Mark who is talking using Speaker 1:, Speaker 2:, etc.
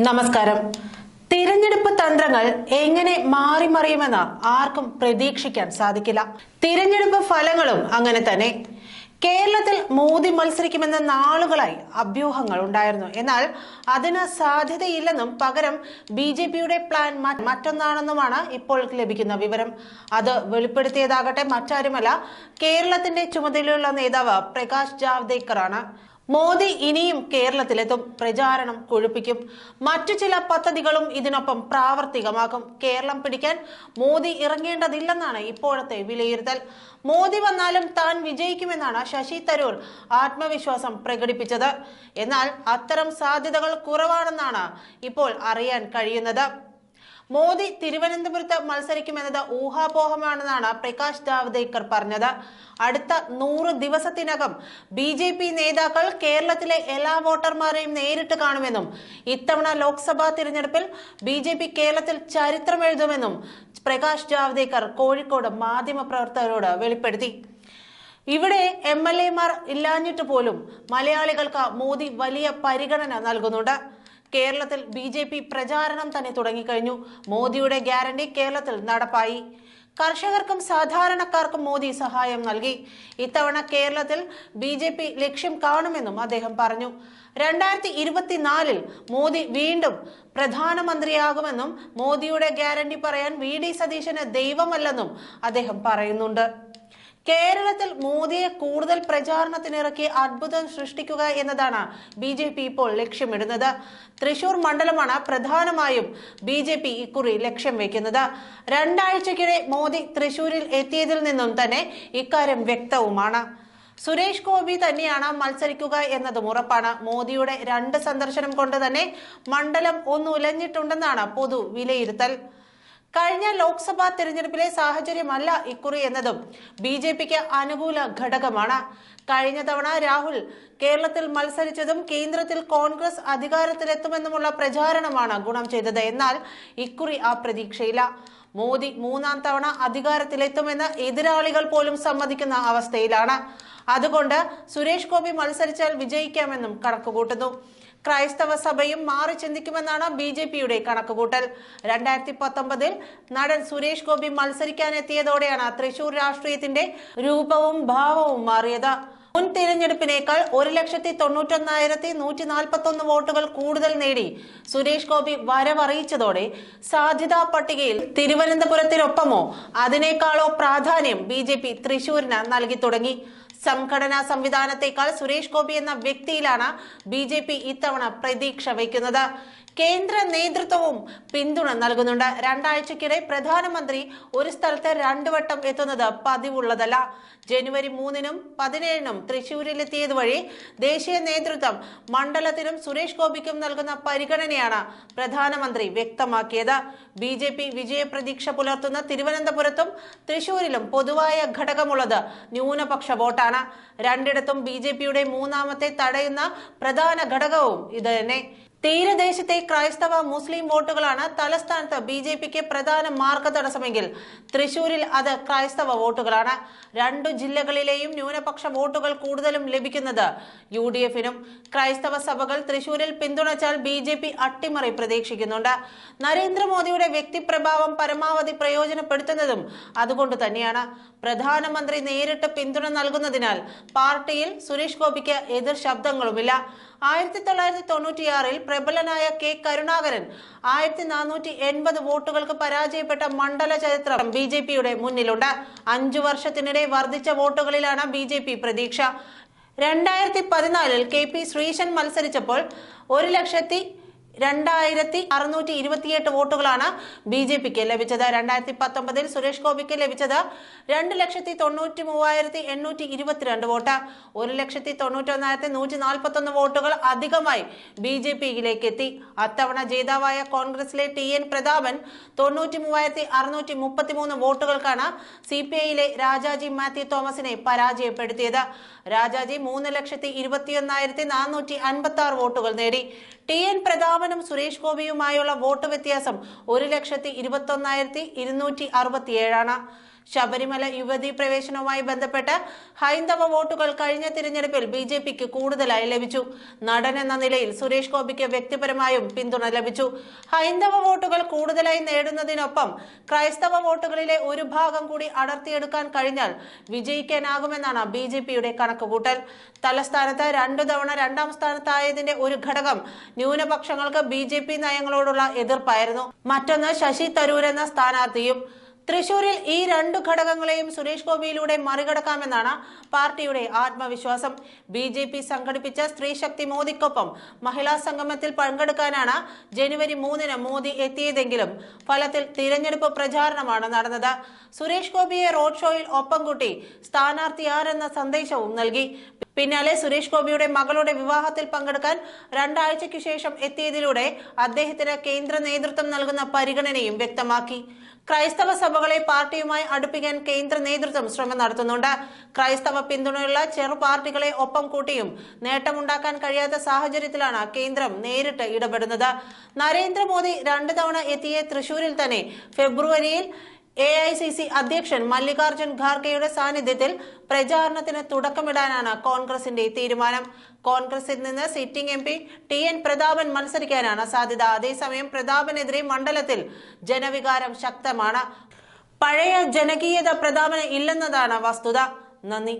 Speaker 1: നമസ്കാരം. തിരഞ്ഞെടുപ്പ് തന്ത്രങ്ങൾ എങ്ങനെ മാറി മറിയുമെന്ന് ആർക്കും പ്രതീക്ഷിക്കാൻ സാധിക്കില്ല. തിരഞ്ഞെടുപ്പ് ഫലങ്ങളും അങ്ങനെ തന്നെ. കേരളത്തിൽ മോദി മത്സരിക്കുമെന്ന നാളുകളായി അഭ്യൂഹങ്ങൾ ഉണ്ടായിരുന്നു. എന്നാൽ അതിന് സാധ്യതയില്ലെന്നും പകരം ബി ജെ പിയുടെ പ്ലാൻ മറ്റൊന്നാണെന്നുമാണ് ഇപ്പോൾ ലഭിക്കുന്ന വിവരം. അത് വെളിപ്പെടുത്തിയതാകട്ടെ മറ്റാരുമല്ല. കേരളത്തിന്റെ ചുമതലയുള്ള നേതാവ് പ്രകാശ് ജാവ്ദേക്കറാണ്. മോദി ഇനിയും കേരളത്തിലെത്തും പ്രചാരണം കൊഴുപ്പിക്കും. മറ്റു ചില പദ്ധതികളും ഇതിനൊപ്പം പ്രാവർത്തികമാക്കും കേരളം പിടിക്കാൻ മോദി ഇറങ്ങേണ്ടതില്ലെന്നാണ് ഇപ്പോഴത്തെ വിലയിരുത്തൽ. മോദി വന്നാലും താൻ വിജയിക്കുമെന്നാണ് ശശി തരൂർ ആത്മവിശ്വാസം പ്രകടിപ്പിച്ചത്. എന്നാൽ അത്തരം സാധ്യതകൾ കുറവാണെന്നാണ് ഇപ്പോൾ അറിയാൻ കഴിയുന്നത്. മോദി തിരുവനന്തപുരത്ത് മത്സരിക്കുമെന്നത് ഊഹാപോഹമാണെന്നാണ് പ്രകാശ് ജാവ്ദേക്കർ പറഞ്ഞത്. അടുത്ത നൂറ് ദിവസത്തിനകം ബി ജെ പി നേതാക്കൾ കേരളത്തിലെ എല്ലാ വോട്ടർമാരെയും നേരിട്ട് കാണുമെന്നും ഇത്തവണ ലോക്സഭാ തിരഞ്ഞെടുപ്പിൽ ബി ജെ പി കേരളത്തിൽ ചരിത്രം എഴുതുമെന്നും പ്രകാശ് ജാവ്ദേക്കർ കോഴിക്കോട് മാധ്യമപ്രവർത്തകരോട് വെളിപ്പെടുത്തി. ഇവിടെ എം എൽ എമാർ ഇല്ലാഞ്ഞിട്ട് പോലും മലയാളികൾക്ക് മോദി വലിയ പരിഗണന നൽകുന്നുണ്ട്. കേരളത്തിൽ ബി ജെ പി പ്രചാരണം തന്നെ തുടങ്ങിക്കഴിഞ്ഞു. മോദിയുടെ ഗ്യാരണ്ടി കേരളത്തിൽ നടപ്പായി. കർഷകർക്കും സാധാരണക്കാർക്കും മോദി സഹായം നൽകി. ഇത്തവണ കേരളത്തിൽ ബി ജെ പി ലക്ഷ്യം കാണുമെന്നും അദ്ദേഹം പറഞ്ഞു. രണ്ടായിരത്തി ഇരുപത്തിനാലിൽ മോദി വീണ്ടും പ്രധാനമന്ത്രിയാകുമെന്നും മോദിയുടെ ഗ്യാരണ്ടി പറയാൻ വി ഡി സതീശന് ദൈവമല്ലെന്നും അദ്ദേഹം പറയുന്നുണ്ട്. കേരളത്തിൽ മോദിയെ കൂടുതൽ പ്രചാരണത്തിനിറക്കി അത്ഭുതം സൃഷ്ടിക്കുക എന്നതാണ് ബി ജെ പി ഇപ്പോൾ ലക്ഷ്യമിടുന്നത്. തൃശൂർ മണ്ഡലമാണ് പ്രധാനമായും ബി ജെ പി ഇക്കുറി ലക്ഷ്യം വെക്കുന്നത്. രണ്ടാഴ്ചക്കിടെ മോദി തൃശൂരിൽ എത്തിയതിൽ നിന്നും തന്നെ ഇക്കാര്യം വ്യക്തവുമാണ്. സുരേഷ് ഗോപി തന്നെയാണ് മത്സരിക്കുക എന്നതും ഉറപ്പാണ്. മോദിയുടെ രണ്ട് സന്ദർശനം കൊണ്ട് തന്നെ മണ്ഡലം ഒന്ന് ഉലഞ്ഞിട്ടുണ്ടെന്നാണ് പൊതു വിലയിരുത്തൽ കഴിഞ്ഞ ലോക്സഭാ തെരഞ്ഞെടുപ്പിലെ സാഹചര്യമല്ല ഇക്കുറി എന്നതും ബി ജെ പിക്ക് അനുകൂല ഘടകമാണ്. കഴിഞ്ഞ തവണ രാഹുൽ കേരളത്തിൽ മത്സരിച്ചതും കേന്ദ്രത്തിൽ കോൺഗ്രസ് അധികാരത്തിലെത്തുമെന്നുമുള്ള പ്രചാരണമാണ് ഗുണം ചെയ്തത്. എന്നാൽ ഇക്കുറി ആ പ്രതീക്ഷയില്ല. മോദി മൂന്നാം തവണ അധികാരത്തിലെത്തുമെന്ന് എതിരാളികൾ പോലും സമ്മതിക്കുന്ന അവസ്ഥയിലാണ്. അതുകൊണ്ട് സുരേഷ് ഗോപി മത്സരിച്ചാൽ വിജയിക്കാമെന്നും കണക്കുകൂട്ടുന്നു. ക്രൈസ്തവ സഭയും മാറി ചിന്തിക്കുമെന്നാണ് ബി ജെ പിയുടെ കണക്കുകൂട്ടൽ. രണ്ടായിരത്തി പത്തൊമ്പതിൽ നടൻ സുരേഷ് ഗോപി മത്സരിക്കാനെത്തിയതോടെയാണ് തൃശൂർ രാഷ്ട്രീയത്തിന്റെ രൂപവും ഭാവവും മാറിയത്. മുൻ തിരഞ്ഞെടുപ്പിനേക്കാൾ ഒരു ലക്ഷത്തി തൊണ്ണൂറ്റൊന്നായിരത്തി നൂറ്റി നാൽപ്പത്തി ഒന്ന് വോട്ടുകൾ കൂടുതൽ നേടി സുരേഷ് ഗോപി വരവറിയിച്ചതോടെ സാധ്യതാ പട്ടികയിൽ തിരുവനന്തപുരത്തിനൊപ്പമോ അതിനേക്കാളോ പ്രാധാന്യം ബി ജെ പി തൃശൂരിന് നൽകി തുടങ്ങി. സംഘടനാ സംവിധാനത്തെക്കാൾ സുരേഷ് ഗോപി എന്ന വ്യക്തിയിലാണ് ബി ജെ പി ഇത്തവണ പ്രതീക്ഷ വയ്ക്കുന്നത്. കേന്ദ്ര നേതൃത്വവും പിന്തുണ നൽകുന്നുണ്ട്. രണ്ടാഴ്ചക്കിടെ പ്രധാനമന്ത്രി ഒരു സ്ഥലത്ത് രണ്ടു വട്ടം എത്തുന്നത് പതിവുള്ളതല്ല. ജനുവരി മൂന്നിനും പതിനേഴിനും തൃശൂരിലെത്തിയത് വഴി ദേശീയ നേതൃത്വം മണ്ഡലത്തിനും സുരേഷ് ഗോപിക്കും നൽകുന്ന പരിഗണനയാണ് പ്രധാനമന്ത്രി വ്യക്തമാക്കിയത്. ബി ജെ പി വിജയപ്രതീക്ഷ പുലർത്തുന്ന തിരുവനന്തപുരത്തും തൃശൂരിലും പൊതുവായ ഘടകമുള്ളത് ന്യൂനപക്ഷ വോട്ടാണ്. രണ്ടിടത്തും ബി മൂന്നാമത്തെ തടയുന്ന പ്രധാന ഘടകവും ഇത് തന്നെ തീരദേശത്തെ ക്രൈസ്തവ മുസ്ലിം വോട്ടുകളാണ് തലസ്ഥാനത്ത് ബി ജെ പിക്ക് പ്രധാന മാർഗതടസ്സമെങ്കിൽ തൃശൂരിൽ അത് ക്രൈസ്തവ വോട്ടുകളാണ്. രണ്ടു ജില്ലകളിലെയും ന്യൂനപക്ഷ വോട്ടുകൾ കൂടുതലും ലഭിക്കുന്നത് യു ഡി എഫിനും. ക്രൈസ്തവ സഭകൾ തൃശൂരിൽ പിന്തുണച്ചാൽ ബി ജെ പി അട്ടിമറി പ്രതീക്ഷിക്കുന്നുണ്ട്. നരേന്ദ്രമോദിയുടെ വ്യക്തിപ്രഭാവം പരമാവധി പ്രയോജനപ്പെടുത്തുന്നതും അതുകൊണ്ട് തന്നെയാണ്. പ്രധാനമന്ത്രി നേരിട്ട് പിന്തുണ നൽകുന്നതിനാൽ പാർട്ടിയിൽ സുരേഷ് ഗോപിക്ക് എതിർ ശബ്ദങ്ങളുമില്ല. ആയിരത്തി തൊള്ളായിരത്തി തൊണ്ണൂറ്റിയാറിൽ പ്രബലനായ കെ കരുണാകരൻ ആയിരത്തി നാനൂറ്റി എൺപത് വോട്ടുകൾക്ക് പരാജയപ്പെട്ട മണ്ഡല ചരിത്രം ബി ജെ പിയുടെ മുന്നിലുണ്ട്. അഞ്ചു വർഷത്തിനിടെ വർദ്ധിച്ച വോട്ടുകളിലാണ് ബി ജെ പി പ്രതീക്ഷ. രണ്ടായിരത്തി പതിനാലിൽ കെ പി ശ്രീശൻ മത്സരിച്ചപ്പോൾ ഒരു ലക്ഷത്തി രണ്ടായിരത്തി അറുന്നൂറ്റി ഇരുപത്തിയെട്ട് വോട്ടുകളാണ് ബി ജെ പിക്ക് ലഭിച്ചത്. രണ്ടായിരത്തി പത്തൊമ്പതിൽ സുരേഷ് ഗോപിക്ക് ലഭിച്ചത് രണ്ട് ലക്ഷത്തി തൊണ്ണൂറ്റി മൂവായിരത്തി എണ്ണൂറ്റി ഇരുപത്തിരണ്ട് വോട്ട്. ഒരു ലക്ഷത്തി തൊണ്ണൂറ്റി ഒന്നായിരത്തി നൂറ്റി നാൽപ്പത്തി ഒന്ന് വോട്ടുകൾ അധികമായി ബി ജെ പിയിലേക്ക് എത്തി അത്തവണ ജേതാവായ കോൺഗ്രസിലെ ടി എൻ പ്രതാപൻ തൊണ്ണൂറ്റി മൂവായിരത്തി അറുന്നൂറ്റി മുപ്പത്തി മൂന്ന് വോട്ടുകൾക്കാണ് സി പി ഐയിലെ രാജാജി മാത്യു തോമസിനെ പരാജയപ്പെടുത്തിയത്. രാജാജി മൂന്ന് ലക്ഷത്തി ഇരുപത്തിയൊന്നായിരത്തി നാനൂറ്റി അൻപത്തി ആറ് വോട്ടുകൾ നേടി. ടി എൻ പ്രതാപനും സുരേഷ് ഗോപിയുമായുള്ള വോട്ട് വ്യത്യാസം ഒരു ലക്ഷത്തി ഇരുപത്തി ഒന്നായിരത്തി ഇരുന്നൂറ്റി അറുപത്തിയേഴാണ്. ശബരിമല യുവതി പ്രവേശനവുമായി ബന്ധപ്പെട്ട് ഹൈന്ദവ വോട്ടുകൾ കഴിഞ്ഞ തിരഞ്ഞെടുപ്പിൽ ബി ജെ പിക്ക് കൂടുതലായി ലഭിച്ചു. നടൻ എന്ന നിലയിൽ സുരേഷ് ഗോപിക്ക് വ്യക്തിപരമായും പിന്തുണ ലഭിച്ചു. ഹൈന്ദവ വോട്ടുകൾ കൂടുതലായി നേടുന്നതിനൊപ്പം ക്രൈസ്തവ വോട്ടുകളിലെ ഒരു ഭാഗം കൂടി അടർത്തിയെടുക്കാൻ കഴിഞ്ഞാൽ വിജയിക്കാനാകുമെന്നാണ് ബി ജെ പിയുടെ കണക്കുകൂട്ടൽ. തലസ്ഥാനത്ത് രണ്ടു തവണ രണ്ടാം സ്ഥാനത്തായതിന്റെ ഒരു ഘടകം ന്യൂനപക്ഷങ്ങൾക്ക് ബി ജെ പി നയങ്ങളോടുള്ള എതിർപ്പായിരുന്നു. മറ്റൊന്ന് ശശി തരൂർ എന്ന സ്ഥാനാർത്ഥിയും തൃശൂരിൽ ഈ രണ്ടു ഘടകങ്ങളെയും സുരേഷ് ഗോപിയിലൂടെ മറികടക്കാമെന്നാണ് പാർട്ടിയുടെ ആത്മവിശ്വാസം. ബി ജെ പി സംഘടിപ്പിച്ച സ്ത്രീശക്തി മോദിക്കൊപ്പം മഹിളാ സംഗമത്തിൽ പങ്കെടുക്കാനാണ് ജനുവരി മൂന്നിന് മോദി എത്തിയതെങ്കിലും ഫലത്തിൽ തിരഞ്ഞെടുപ്പ് പ്രചാരണമാണ് നടന്നത്. സുരേഷ് ഗോപിയെ റോഡ് ഷോയിൽ ഒപ്പം കൂട്ടി സ്ഥാനാർത്ഥി ആരെന്ന സന്ദേശവും നൽകി. പിന്നാലെ സുരേഷ് ഗോപിയുടെ മകളുടെ വിവാഹത്തിൽ പങ്കെടുക്കാൻ രണ്ടാഴ്ചയ്ക്കു ശേഷം എത്തിയതിലൂടെ അദ്ദേഹത്തിന് കേന്ദ്ര നേതൃത്വം നൽകുന്ന പരിഗണനയും വ്യക്തമാക്കി. ക്രൈസ്തവ സഭകളെ പാർട്ടിയുമായി അടുപ്പിക്കാൻ കേന്ദ്ര നേതൃത്വം ശ്രമം നടത്തുന്നുണ്ട്. ക്രൈസ്തവ പിന്തുണയുള്ള ചെറു പാർട്ടികളെ ഒപ്പം കൂട്ടിയും നേട്ടമുണ്ടാക്കാൻ കഴിയാത്ത സാഹചര്യത്തിലാണ് കേന്ദ്രം നേരിട്ട് ഇടപെടുന്നത്. നരേന്ദ്രമോദി രണ്ടു തവണ എത്തിയ തൃശൂരിൽ തന്നെ ഫെബ്രുവരിയിൽ എ ഐ സി സി അധ്യക്ഷൻ മല്ലികാർജുൻ ഖാർഗെയുടെ സാന്നിധ്യത്തിൽ പ്രചാരണത്തിന് തുടക്കമിടാനാണ് കോൺഗ്രസിന്റെ തീരുമാനം. കോൺഗ്രസിൽ നിന്ന് sitting M P T N Prathapan മത്സരിക്കാനാണ് സാധ്യത. അതേസമയം പ്രതാപനെതിരെ മണ്ഡലത്തിൽ ജനവികാരം ശക്തമാണ്. പഴയ ജനകീയത പ്രതാപന ഇല്ലെന്നതാണ് വസ്തുത. നന്ദി.